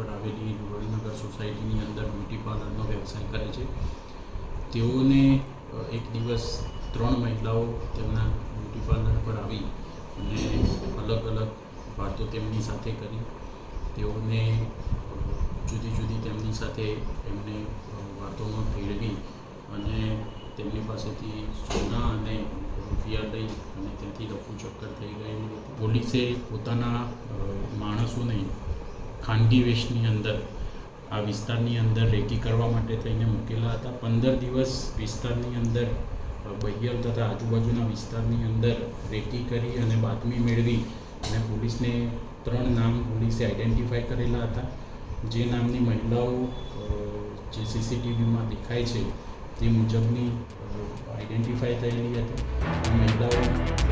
પર આવેલી ગોવિંદનગર સોસાયટીની અંદર બ્યુટી પાર્લરનો વ્યવસાય કરે છે. તેઓને એક દિવસ ત્રણ મહિલાઓ તેમના બ્યુટી પાર્લર પર આવી અને અલગ અલગ વાતો તેમની સાથે કરી. તેઓને જુદી જુદી તેમની સાથે એમને વાતોમાં ભેળવી અને તેમની પાસેથી સોના અને રૂપિયા લઈ અને ત્યાંથી રફુ ચક્કર થઈ ગયેલું. પોલીસે પોતાના માણસોને ખાનગી વેશની અંદર આ વિસ્તારની અંદર રેકી કરવા માટે થઈને મૂકેલા હતા. પંદર દિવસ વિસ્તારની અંદર અ, બહિયલ તથા આજુબાજુના વિસ્તારની અંદર રેકી કરી અને બાતમી મેળવી અને પોલીસને ત્રણ નામ પોલીસે આઈડેન્ટિફાય કરેલા હતા. જે નામની મહિલાઓ જે સીસીટીવીમાં દેખાય છે તે મુજબની આઈડેન્ટિફાય થયેલી હતી. મહિલાઓ